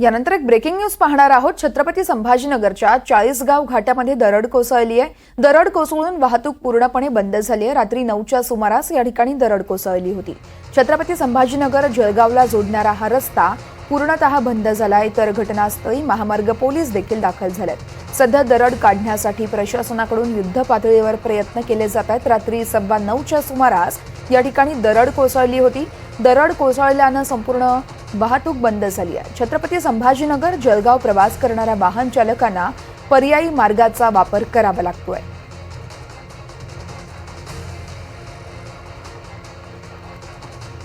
यानंतर एक breaking news पाहणार आहोत. छत्रपती संभाजीनगरच्या चाळीसगाव घाटामध्ये दरड कोसळली आहे. दरड कोसळून वाहतूक पूर्णपणे बंद झाली आहे. रात्री नऊच्या सुमारास या ठिकाणी दरड कोसळली होती. छत्रपती संभाजीनगर जळगावला जोडणारा हा रस्ता पूर्णतः बंद झाला आहे तर घटनास्थळी महामार्ग पोलीस देखील दाखल झाले सध्या दरड काढण्यासाठी प्रशासनाकडून युद्ध पातळीवर प्रयत्न केले जात आहेत. रात्री सव्वा नऊच्या सुमारास या ठिकाणी दरड कोसळली होती. दरड कोसळल्यानं संपूर्ण वाहतूक बंद झाली आहे. छत्रपती संभाजीनगर जळगाव प्रवास करणाऱ्या वाहन चालकांना पर्यायी मार्गाचा वापर करावा लागतोय.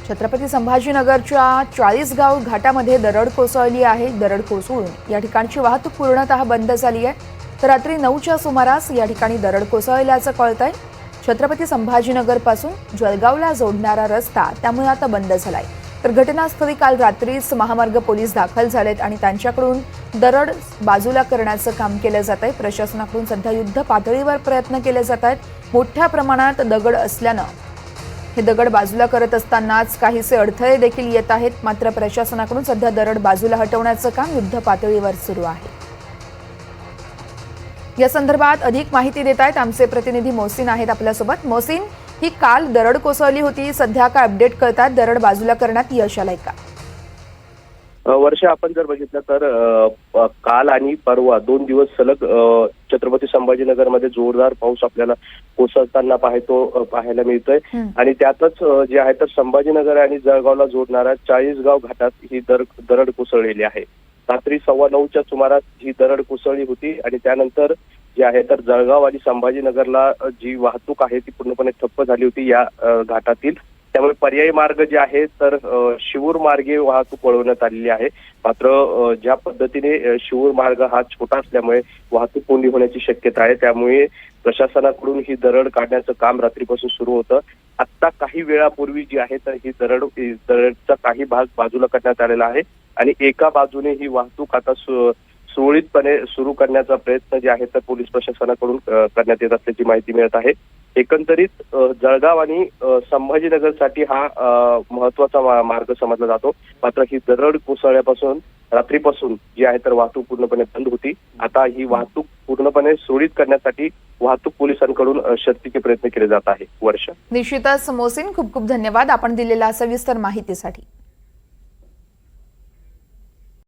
छत्रपती संभाजीनगरच्या चाळीसगाव घाटामध्ये दरड कोसळली आहे. दरड कोसळून या ठिकाणची वाहतूक पूर्णतः बंद झाली आहे. तर रात्री नऊच्या सुमारास या ठिकाणी दरड कोसळल्याचं कळत आहे छत्रपती संभाजीनगरपासून जळगावला जोडणारा रस्ता त्यामुळे आता बंद झालाय. तर घटनास्थळी काल रात्रीच महामार्ग पोलीस दाखल झालेत आणि त्यांच्याकडून दरड बाजूला करण्याचं काम केलं जात आहे. प्रशासनाकडून सध्या युद्ध पातळीवर प्रयत्न केले जात आहेत. मोठ्या प्रमाणात दगड असल्यानं हे दगड बाजूला करत असतानाच काहीसे अडथळे देखील येत आहेत. मात्र प्रशासनाकडून सध्या दरड बाजूला हटवण्याचं काम युद्ध पातळीवर सुरू आहे. या संदर्भात अधिक माहिती देत आहेत आमचे प्रतिनिधी मोसिन आहेत आपल्यासोबत. मोसिन ही काल दरड कोसळली होती. सध्या काय अपडेट कळतात दरड बाजूला करण्यात यश आलंय का? वर्ष आपण जर बघितलं तर काल आणि परवा दोन दिवस सलग छत्रपती संभाजीनगरमध्ये जोरदार पाऊस आपल्याला कोसळताना पाहतो पाहायला मिळतोय. आणि त्यातच जे आहे तर संभाजीनगर आणि जळगावला जोडणाऱ्या चाळीसगाव घाटात ही दर दरड कोसळलेली आहे. रात्री सव्वा नऊच्या सुमारास ही दरड कोसळली होती आणि त्यानंतर जे आहे तर जळगाव आणि संभाजीनगरला जी वाहतूक आहे ती पूर्णपणे ठप्प झाली होती या घाटातील. त्यामुळे पर्यायी मार्ग जे आहे तर शिवूर मार्गे वाहतूक वळवण्यात आलेली आहे. मात्र ज्या पद्धतीने शिवूर मार्ग हा छोटा असल्यामुळे वाहतूक कोंडी होण्याची शक्यता आहे. त्यामुळे प्रशासनाकडून ही दरड काढण्याचं काम रात्रीपासून सुरू होतं. आत्ता काही वेळापूर्वी जी आहे तर ही दरड दरडचा काही भाग बाजूला करण्यात आलेला आहे. आणि एका बाजूने ही वाहतूक आता सुरळीतपणे सुरू करण्याचा प्रयत्न जे आहे तर पोलीस प्रशासनाकडून करण्यात येत असल्याची माहिती मिळत आहे. एकंदरीत जळगाव आणि संभाजीनगरसाठी हा महत्त्वाचा मार्ग समजला जातो. मात्र ही दरड कोसळल्यापासून रात्रीपासून जी आहे तर वाहतूक पूर्णपणे बंद होती. आता ही वाहतूक पूर्णपणे सुरळीत करण्यासाठी वाहतूक पोलिसांकडून शक्तीचे शर्तीचे प्रयत्न केले जात आहे वर्ष. निश्चितच मोहसिन खूप खूप धन्यवाद आपण दिलेल्या सविस्तर माहितीसाठी.